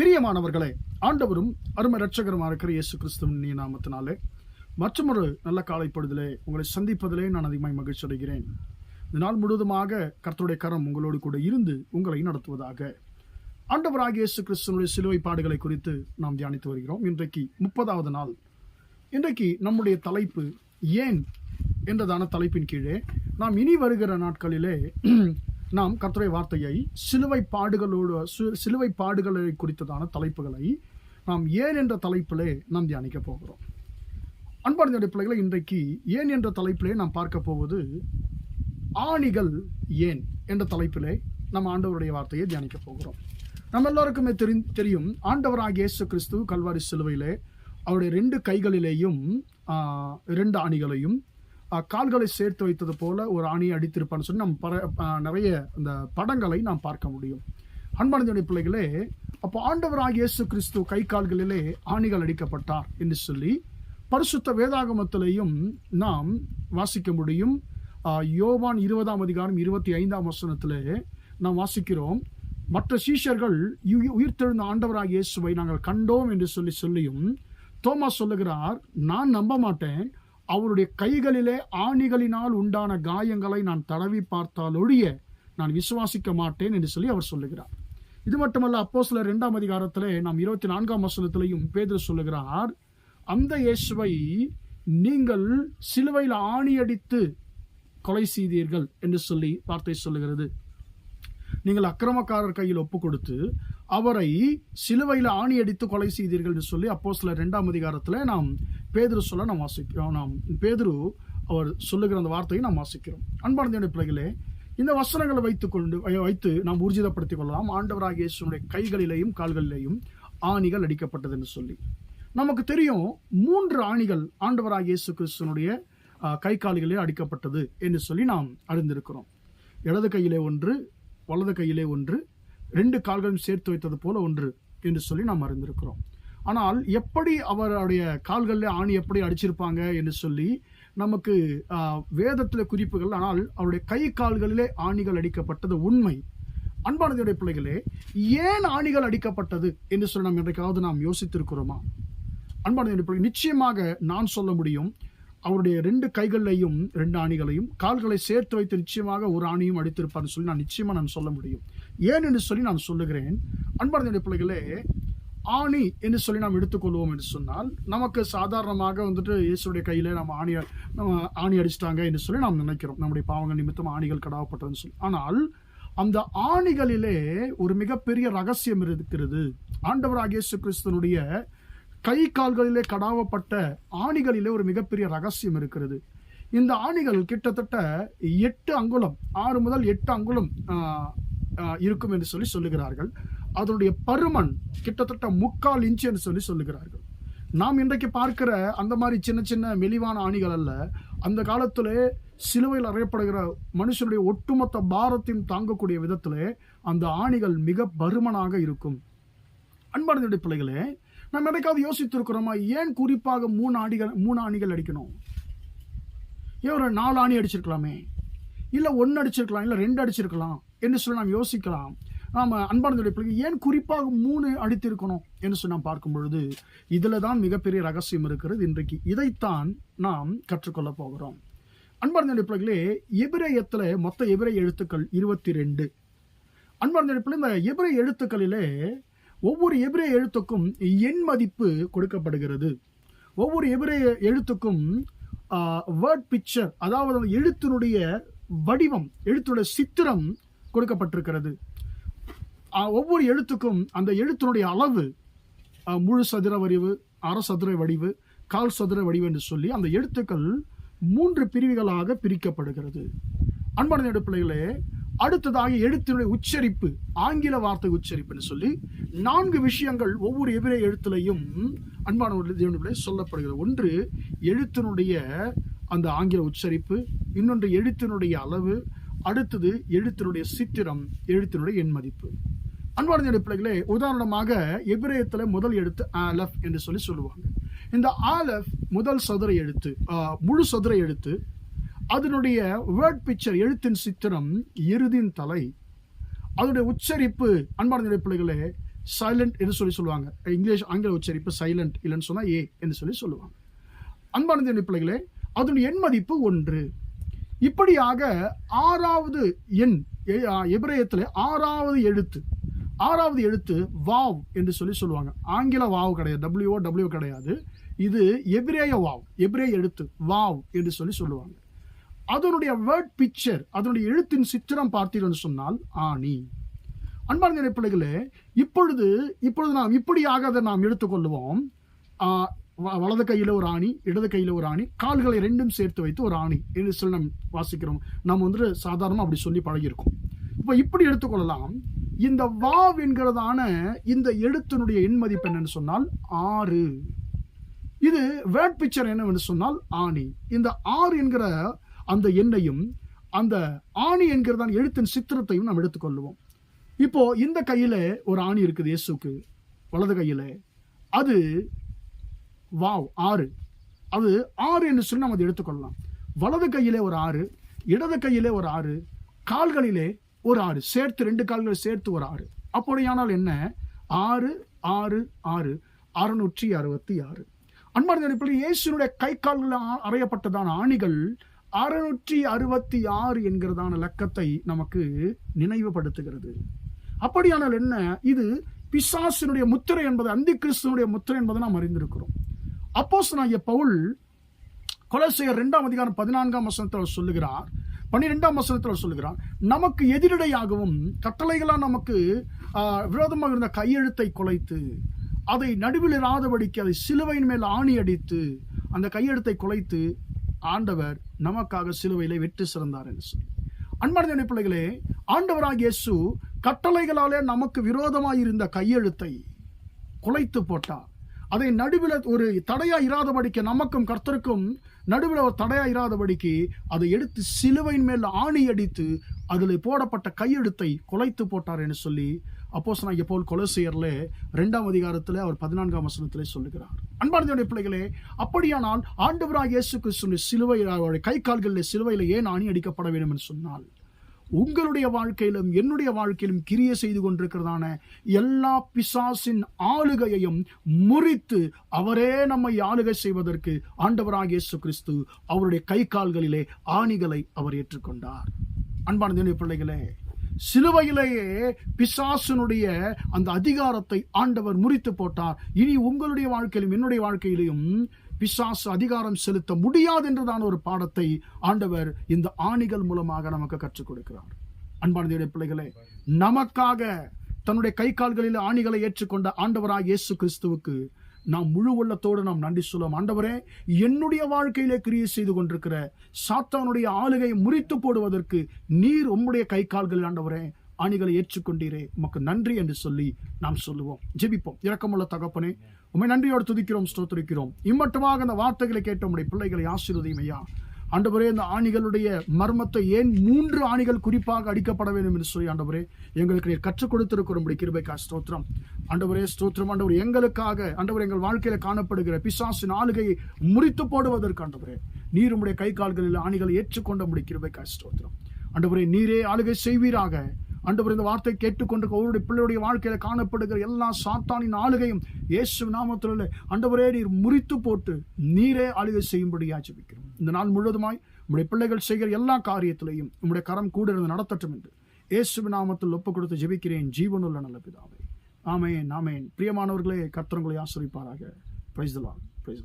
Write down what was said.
பிரியமானவர்களே ஆண்டவரும் அருமை ரட்சகருமா இருக்கிற இயேசு கிறிஸ்துவின் நீ நாமத்தினாலே மற்றொரு நல்ல காலைப்படுதலே உங்களை சந்திப்பதிலே நான் அதிகமாக மகிழ்ச்சி அடைகிறேன். இந்த நாள் முழுவதுமாக கர்த்தருடைய கரம் உங்களோடு கூட இருந்து உங்களை நடத்துவதாக. ஆண்டவராக இயேசு கிறிஸ்துவனுடைய சிலுவை பாடுகளை குறித்து நாம் தியானித்து வருகிறோம். இன்றைக்கு முப்பதாவது நாள். இன்றைக்கு நம்முடைய தலைப்பு ஏன் என்றதான தலைப்பின் கீழே நாம் இனி வருகிற நாட்களிலே நாம் கர்த்தரை வார்த்தையை சிலுவை பாடுகளோடு சு- சிலுவை பாடுகளை குறித்ததான தலைப்புகளை நாம் ஏன் என்ற தலைப்பிலே நாம் தியானிக்க போகிறோம். அன்பார்ந்த பிள்ளைகளை இன்றைக்கு ஏன் என்ற தலைப்பிலே நாம் பார்க்க போவது ஆணிகள் ஏன் என்ற தலைப்பிலே நம்ம ஆண்டவருடைய வார்த்தையை தியானிக்க போகிறோம். நம்ம எல்லோருக்குமே தெரி தெரியும் ஆண்டவராக இயேசு கிறிஸ்து கல்வாரி சிலுவையிலே அவருடைய ரெண்டு கைகளிலேயும் ரெண்டு ஆணிகளையும் கால்களை சேர்த்து வைத்தது போல ஒரு ஆணியை அடித்திருப்பான்னு சொல்லி நம் பர நிறைய அந்த படங்களை நாம் பார்க்க முடியும். அன்பானதுடைய பிள்ளைகளே அப்போ ஆண்டவராக இயேசு கிறிஸ்து கை கால்களிலே ஆணிகள் அடிக்கப்பட்டார் என்று சொல்லி பரிசுத்த வேதாகமத்திலையும் நாம் வாசிக்க முடியும். யோவான் இருபதாம் அதிகாரம் இருபத்தி ஐந்தாம் வசனத்திலே நாம் வாசிக்கிறோம். மற்ற சீஷர்கள் உயிர்த்தெழுந்த ஆண்டவராக இயேசுவை நாங்கள் கண்டோம் என்று சொல்லி சொல்லியும் தோமா சொல்லுகிறார் நான் நம்ப மாட்டேன் அவருடைய கைகளிலே ஆணிகளினால் உண்டான காயங்களை நான் தடவி பார்த்தால் ஒழிய நான் விசுவாசிக்க மாட்டேன் என்று சொல்லி அவர் சொல்லுகிறார். இது மட்டுமல்ல அப்போ சில இரண்டாம் அதிகாரத்திலே நாம் இருபத்தி நான்காம் வசனத்திலையும் பேதர் சொல்லுகிறார் அந்த இயேசுவை நீங்கள் சிலுவையில் ஆணியடித்து கொலை செய்தீர்கள் என்று சொல்லி வார்த்தை சொல்லுகிறது. நீங்கள் அக்கிரமக்காரர் கையில் ஒப்பு கொடுத்து அவரை சிலுவையில் ஆணி அடித்து கொலை செய்தீர்கள் என்று சொல்லி அப்போ சில ரெண்டாம் அதிகாரத்தில் நாம் பேதுரு சொல்ல நாம் வாசிக்கிறோம். நாம் பேதுரு அவர் சொல்லுகிற அந்த வார்த்தையை நாம் வாசிக்கிறோம். அன்பார்ந்த பிள்ளைகளே இந்த வசனங்களை வைத்துக்கொண்டு வைத்து நாம் ஊர்ஜிதப்படுத்திக் கொள்ளலாம். ஆண்டவராக இயேசுனுடைய கைகளிலேயும் கால்களிலேயும் ஆணிகள் அடிக்கப்பட்டது என்று சொல்லி. நமக்கு தெரியும் மூன்று ஆணிகள் ஆண்டவராக இயேசு கிறிஸ்துவனுடைய கை கால்களிலே அடிக்கப்பட்டது என்று சொல்லி நாம் அறிந்திருக்கிறோம். இடது கையிலே ஒன்று வலது கையிலே ஒன்று ரெண்டு கால்களும் சேர்த்து வைத்தது போல ஒன்று என்று சொல்லி நாம் அறிந்திருக்கிறோம். ஆனால் எப்படி அவருடைய கால்களில் ஆணி எப்படி அடிச்சிருப்பாங்க என்று சொல்லி நமக்கு வேதத்தில் குறிப்புகள் ஆனால் அவருடைய கை கால்களிலே ஆணிகள் அடிக்கப்பட்டது உண்மை. அன்பானதுடைய பிள்ளைகளே ஏன் ஆணிகள் அடிக்கப்பட்டது என்று சொல்லி நாம் என்றைக்காவது நாம் யோசித்திருக்கிறோமா? அன்பானதுடைய பிள்ளை நிச்சயமாக நான் சொல்ல முடியும் அவருடைய ரெண்டு கைகளையும் ரெண்டு ஆணிகளையும் கால்களை சேர்த்து வைத்து நிச்சயமாக ஒரு ஆணியும் அடித்திருப்பார்னு சொல்லி நான் நிச்சயமாக நான் சொல்ல முடியும். ஏன் என்று சொல்லி நான் சொல்லுகிறேன். அன்பார்ந்த பிள்ளைகளே ஆணி என்று சொல்லி நாம் எடுத்துக்கொள்வோம் என்று சொன்னால் நமக்கு சாதாரணமாக வந்துட்டு இயேசுடைய கையில் நம்ம ஆணி நம்ம ஆணி அடிச்சிட்டாங்க என்று சொல்லி நாம் நினைக்கிறோம். நம்முடைய பாவங்கள் நிமித்தம் ஆணிகள் கடாவப்பட்டதுன்னு சொல்லி. ஆனால் அந்த ஆணிகளிலே ஒரு மிகப்பெரிய ரகசியம் இருக்கிறது. ஆண்டவராக இயேசு கிறிஸ்தனுடைய கை கால்களிலே கடாவப்பட்ட ஆணிகளிலே ஒரு மிகப்பெரிய ரகசியம் இருக்கிறது. இந்த ஆணிகள் கிட்டத்தட்ட எட்டு அங்குலம் ஆறு முதல் எட்டு அங்குலம் இருக்கும் என்று சொல்லி சொல்லுகிறார்கள். அதனுடைய பருமன் கிட்டத்தட்ட முக்கால் இன்ச் என்று சொல்லி சொல்லுகிறார்கள். நாம் இன்றைக்கு பார்க்கிற அந்த மாதிரி சின்ன சின்ன மெலிவான ஆணிகள் அல்ல. அந்த காலத்தில் சிலுவையில் அறையப்படுகிற மனுஷனுடைய ஒட்டுமொத்த பாரத்தையும் தாங்கக்கூடிய விதத்தில் அந்த ஆணிகள் மிக பருமனாக இருக்கும். அன்பான பிள்ளைகளே நம்ம என்னைக்காவது யோசித்திருக்கிறோமா? ஏன் குறிப்பாக மூணு ஆணிகள் மூணு ஆணிகள் அடிக்கணும்? ஏன் ஒரு நாலு ஆணி அடிச்சிருக்கலாமே? இல்லை ஒன்று அடிச்சிருக்கலாம் இல்லை ரெண்டு அடிச்சிருக்கலாம்? என்று சொல்லி நாம் யோசிக்கலாம். நாம் அன்பானதுடைய பிள்ளைங்க ஏன் குறிப்பாக மூணு அடித்திருக்கணும் என்று சொல்லி நாம் பார்க்கும் பொழுது இதில் தான் மிகப்பெரிய ரகசியம் இருக்கிறது. இன்றைக்கு இதைத்தான் நாம் கற்றுக்கொள்ள போகிறோம். அன்பார்ந்த பிள்ளைகளே எபிரேயத்தில் மொத்த எபிரே எழுத்துக்கள் இருபத்தி ரெண்டு அன்பார்ந்த பிள்ளை இந்த எபிரே எழுத்துக்களிலே ஒவ்வொரு எபிரே எழுத்துக்கும் எண் மதிப்பு கொடுக்கப்படுகிறது. ஒவ்வொரு எபிரே எழுத்துக்கும் வேர்ட் பிக்சர் அதாவது எழுத்தினுடைய வடிவம் எழுத்துடைய சித்திரம் கொடுக்கப்பட்டிருக்கிறது. ஒவ்வொரு எழுத்துக்கும் அந்த எழுத்தினுடைய அளவு முழு சதுர வடிவு அரை சதுர வடிவு கால் சதுர வடிவு என்று சொல்லி அந்த எழுத்துக்கள் மூன்று பிரிவுகளாக பிரிக்கப்படுகிறது. அன்பான பிள்ளைகளே அடுத்ததாக எழுத்தினுடைய உச்சரிப்பு ஆங்கில வார்த்தை உச்சரிப்புன்னு சொல்லி நான்கு விஷயங்கள் ஒவ்வொரு எதிரே எழுத்துலையும் அன்பான தேவனுடைய சொல்லப்படுகிறது. ஒன்று எழுத்தினுடைய அந்த ஆங்கில உச்சரிப்பு இன்னொன்று எழுத்தினுடைய அளவு அடுத்தது எழுத்தினுடைய சித்திரம் எழுத்தினுடைய எண் மதிப்பு. அன்பார்ந்த பிள்ளைகளே உதாரணமாக எபிரேயத்தில் முதல் எழுத்து ஆலஃப் என்று சொல்லி சொல்லுவாங்க. இந்த ஆலஃப் முதல் சதுர எழுத்து முழு சதுர எழுத்து அதனுடைய வேர்ட் பிக்சர் எழுத்தின் சித்திரம் இறுதின் தலை அதனுடைய உச்சரிப்பு அன்பார்ந்த பிள்ளைகளே சைலண்ட் என்று சொல்லி சொல்லுவாங்க. இங்கிலீஷ் ஆங்கில உச்சரிப்பு சைலண்ட் இல்லைன்னு சொன்னால் ஏ என்று சொல்லி சொல்லுவாங்க. அன்பானந்த பிள்ளைகளே அதனுடைய எண் மதிப்பு ஒன்று. இப்படியாக ஆறாவது எண் எபிரேயத்தில் ஆறாவது எழுத்து ஆறாவது எழுத்து வாவ் என்று சொல்லி சொல்லுவாங்க. ஆங்கில வாவ் கிடையாது டபிள்யூஓ டபிள்யூ கிடையாது. இது எபிரேய வாவ் எபிரேய எழுத்து வாவ் என்று சொல்லி சொல்லுவாங்க. அதனுடைய வேர்ட் பிக்சர் அதனுடைய எழுத்தின் சித்திரம் பார்த்தீர்கள் சொன்னால் ஆணி. அன்பார்ந்த பிள்ளைகளே இப்பொழுது இப்பொழுது நாம் இப்படியாக அதை நாம் எடுத்துக்கொள்வோம். வலது கையில் ஒரு ஆணி இடது கையில் ஒரு ஆணி கால்களை ரெண்டும் சேர்த்து வைத்து ஒரு ஆணி என்று சொல்லி நம் வாசிக்கிறோம். நம்ம வந்துட்டு சாதாரணமாக அப்படி சொல்லி பழகியிருக்கோம். இப்போ இப்படி எடுத்துக்கொள்ளலாம். இந்த வாவ் என்கிறதான இந்த எழுத்தினுடைய எண் மதிப்பு என்னன்னு சொன்னால் ஆறு. இது வேர்ட் பிக்சர் என்னவென்று சொன்னால் ஆணி. இந்த ஆறு என்கிற அந்த எண்ணையும் அந்த ஆணி என்கிறதான எழுத்தின் சித்திரத்தையும் நாம் எடுத்துக்கொள்வோம். இப்போ இந்த கையில் ஒரு ஆணி இருக்குது இயேசுக்கு வலது கையில். அது வாவ் ஆறு. அது ஆறு என்று சொல்லி நம்ம அதை எடுத்துக்கொள்ளலாம். வலது கையிலே ஒரு ஆறு இடது கையிலே ஒரு ஆறு கால்களிலே ஒரு ஆறு சேர்த்து ரெண்டு கால்களை சேர்த்து ஒரு ஆறு. அப்படியானால் என்ன? ஆறு ஆறு ஆறு. அறுநூற்றி அறுபத்தி ஆறு. அன்பார்ந்த அடிப்படையில் இயேசுனுடைய கை கால்களில் அறையப்பட்டதான ஆணிகள் அறுநூற்றி அறுபத்தி ஆறு என்கிறதான லக்கத்தை நமக்கு நினைவுபடுத்துகிறது. அப்படியானால் என்ன? இது பிசாசினுடைய முத்திரை என்பது அந்தி கிறிஸ்துவனுடைய முத்திரை என்பதை நாம் அறிந்திருக்கிறோம். அப்போஸ் பவுல் கொலசையர் ரெண்டாம் அதிகாரம் பதினான்காம் வசனத்தில் சொல்லுகிறார். பன்னிரெண்டாம் வசனத்தில் சொல்லுகிறார். நமக்கு எதிரடையாகவும் கட்டளைகளாக நமக்கு விரோதமாக இருந்த கையெழுத்தை குலைத்து அதை நடுவில் இராதபடிக்கு அதை சிலுவையின் மேல் ஆணி அடித்து அந்த கையெழுத்தை குலைத்து ஆண்டவர் நமக்காக சிலுவையிலே வெற்றி சிறந்தார் என்று சொல்லி. அன்பான பிள்ளைகளே ஆண்டவராக இயேசு கட்டளைகளாலே நமக்கு விரோதமாக இருந்த கையெழுத்தை குலைத்து போட்டார். அதை நடுவில் ஒரு தடையா இராதபடிக்கு நமக்கும் கர்த்தருக்கும் நடுவில் ஒரு தடையா இராதபடிக்கு அதை எடுத்து சிலுவையின் மேல் ஆணி அடித்து அதில் போடப்பட்ட கையெழுத்தை குலைத்து போட்டார் என்று சொல்லி அப்போஸ் நான் எப்போல் கொலசியர்ல ரெண்டாம் அதிகாரத்தில் அவர் பதினான்காம் வசனத்திலே சொல்லுகிறார். அன்பார்ந்த பிள்ளைகளே அப்படியானால் ஆண்டவராக இயேசு கிறிஸ்துவின் சிலுவை கை கால்களில் சிலுவையில் ஏன் ஆணி அடிக்கப்பட வேண்டும் என்று சொன்னால்? உங்களுடைய வாழ்க்கையிலும் என்னுடைய வாழ்க்கையிலும் கிரிய செய்து கொண்டிருக்கிறதான எல்லா பிசாசின் ஆளுகையையும் முறித்து அவரே நம்மை ஆளுகை செய்வதற்கு ஆண்டவராக இயேசு கிறிஸ்து அவருடைய கை கால்களிலே ஆணிகளை அவர் ஏற்றுக்கொண்டார். அன்பான பிள்ளைகளே சிலுவையிலேயே பிசாசினுடைய அந்த அதிகாரத்தை ஆண்டவர் முறித்து போட்டார். இனி உங்களுடைய வாழ்க்கையிலும் என்னுடைய வாழ்க்கையிலும் பிசாசு அதிகாரம் செலுத்த முடியாது என்றுதான் ஒரு பாடத்தை ஆண்டவர் இந்த ஆணிகள் மூலமாக நமக்கு கற்றுக் கொடுக்கிறார். அன்பான பிள்ளைகளே நமக்காக தன்னுடைய கை கால்களில் ஆணிகளை ஏற்றுக்கொண்ட ஆண்டவராக இயேசு கிறிஸ்துவுக்கு நாம் முழு உள்ளத்தோடு நாம் நன்றி சொல்லுவோம். ஆண்டவரே என்னுடைய வாழ்க்கையிலே கிரியை செய்து கொண்டிருக்கிற சாத்தானுடைய ஆளுகையை முறித்து போடுவதற்கு நீர் உம்முடைய கை கால்களில் ஆண்டவரே ஆணிகளை ஏற்றுக்கொண்டீரே. உமக்கு நன்றி என்று சொல்லி நாம் சொல்லுவோம். ஜெபிப்போம். இரக்கமுள்ள தகப்பனே உண்மை நன்றியோடு துதிக்கிறோம் ஸ்தோத்திரிக்கிறோம். இம்மட்டுமாக அந்த வார்த்தைகளை கேட்ட உடைய பிள்ளைகளை ஆசீர்வதியும் ஐயா. ஆண்டவரே இந்த ஆணிகளுடைய மர்மத்தை ஏன் மூன்று ஆணிகள் குறிப்பாக அடிக்கப்பட வேண்டும் என்று சொல்லி ஆண்டவரே எங்களுக்கு நீர் கற்றுக் கொடுத்திருக்கிறோம். கிருபைக்கா ஸ்தோத்திரம். ஆண்டவரே ஸ்தோத்திரம். ஆண்டவர் எங்களுக்காக ஆண்டவர் எங்கள் வாழ்க்கையில காணப்படுகிற பிசாசின் ஆளுகையை முறித்து போடுவதற்கு ஆண்டவரே நீர் உடைய கை கால்களில் ஆணிகளை ஏற்றுக்கொண்ட முடி கிருபைக்கா ஸ்தோத்திரம். ஆண்டவரே நீரே ஆளுகை செய்வீராக. ஆண்டவர் இந்த வார்த்தை கேட்டுக்கொண்டு அவருடைய பிள்ளையுடைய வாழ்க்கையில் காணப்படுகிற எல்லா சாத்தானின் ஆளுகையும் இயேசு நாமத்தில் ஆண்டவரே நீர் முறித்து போட்டு நீரே ஆளுகை செய்யும்படி ஜபிக்கிறோம். இந்த நாள் முழுவதுமாய் உங்களுடைய பிள்ளைகள் செய்கிற எல்லா காரியத்திலையும் உங்களுடைய கரம் கூட இருந்து நடத்தட்டும் என்று இயேசு நாமத்தில் ஒப்பு கொடுத்து ஜெபிக்கிறேன். ஜீவனுள்ள நல்ல பிதாவே. ஆமேன் ஆமேன். பிரியமானவர்களே கர்த்தரங்களை ஆசிரிப்பாராக. Price price